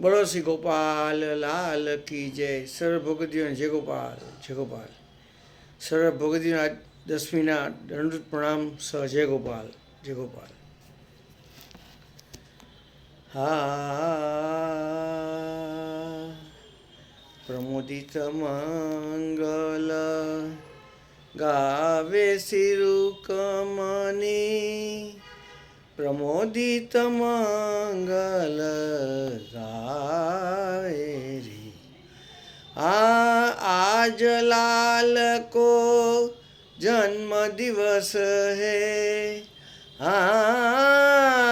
બોલો શ્રી ગોપાલ, લાલ કી જય સર્વ ભગવતીઓને જય ગોપાલ જય ગોપાલ. સર્વ દસમીના દંડ પ્રણામ સ, જય ગોપાલ જય ગોપાલ. હા, પ્રમોદિત મંગલ ગાવે શિરુકમની પ્રમોદિત મંગલ જન્મ દિવસ હે આજ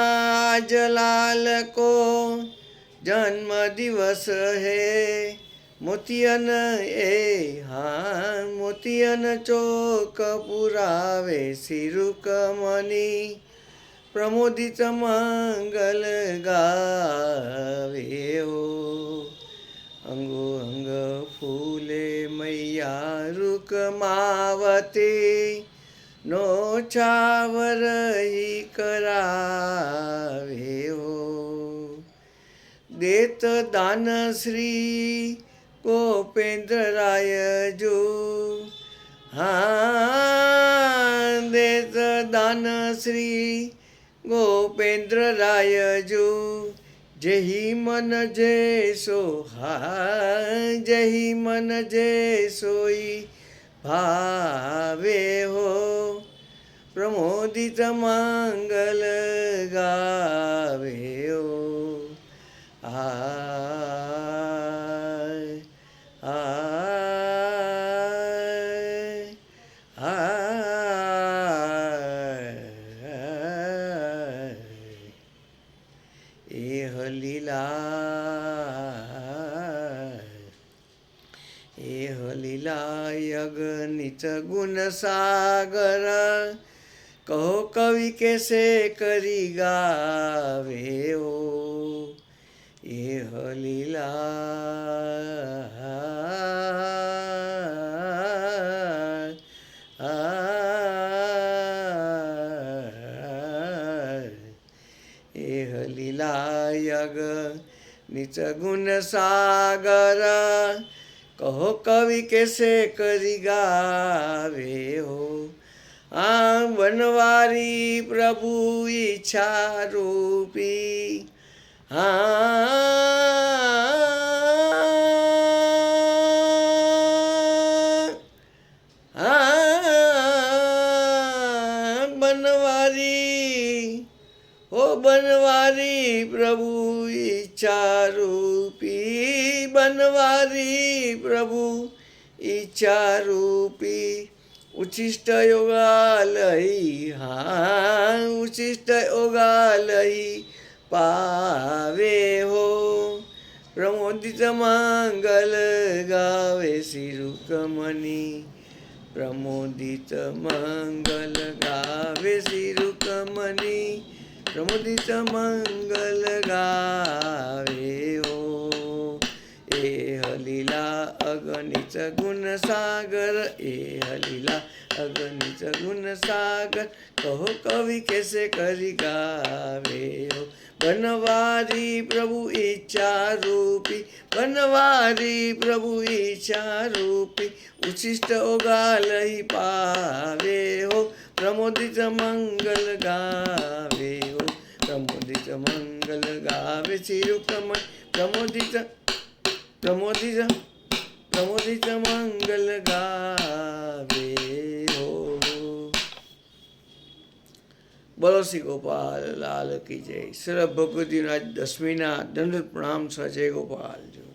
લાલ કો જન્મ દિવસ હે. મોતિયન એ હા, મોતિયન ચોક પુરાવે સિરુકમની પ્રમોદિત મંગલ ગાવે અંગો અંગ ફૂલે મૈયા રૂકમાવતી નો ચાવર ઈ કરાવે ઓ દેત દાન શ્રી ગોપેન્દ્રરાય જો. હા, દેત દાન શ્રી ગોપેન્દ્રરાય જો. જહી મન જે સો હા જહી મન જે સોઈ ભાવે હો. પ્રમોદિત મંગલ ગાવે હલીલા એ હલીલા યગનિત ગુણ સાગર. કહો કવિ કેસે કરી ગાવે ઓ એ હલીલા એ હલીલા નીચ ગુણ સાગર, કહો કવિ કેસે કરી ગાવે હો. આ વનવારી પ્રભુ ઈચ્છા રૂપી. હા ઓ બનવારી પ્રભુ ઈચ્છારૂપી, બનવારી પ્રભુ ઈચ્છારૂપી. ઉચ્છિષ્ટ યોગાલય હા ઉચ્છિષ્ટ યોગાલય પાવે હો. પ્રમોદિત મંગલ ગાવે સિરુકમની પ્રમોદિત મંગલ ગાવે સિરુકમની પ્રમોદિત મંગલ ગાવે હો એ હલીલા અગણિત ગુણ સાગર એ હલીલા અગણિત ગુણ સાગર કહો કવિ કેસે કરી ગાવે હો બનવારી પ્રભુ ઈચ્છા રૂપી બનવારી પ્રભુ ઈચ્છા રૂપી ઉચ્છિષ્ટ ઓગાલય પાવે હો પ્રમોદિત મંગલ ગાવે પ્રમોદી પ્રમોદિત મંગલ ગાવે ચિરુકમણ પ્રમોદિત પ્રમોદિત પ્રમોદિત મંગલ ગાવે હો. બોલો શ્રી ગોપાલ લાલ કી જય. સર્વ ભગવતીના દસમીના દંડ પ્રણામ સજય ગોપાલ જો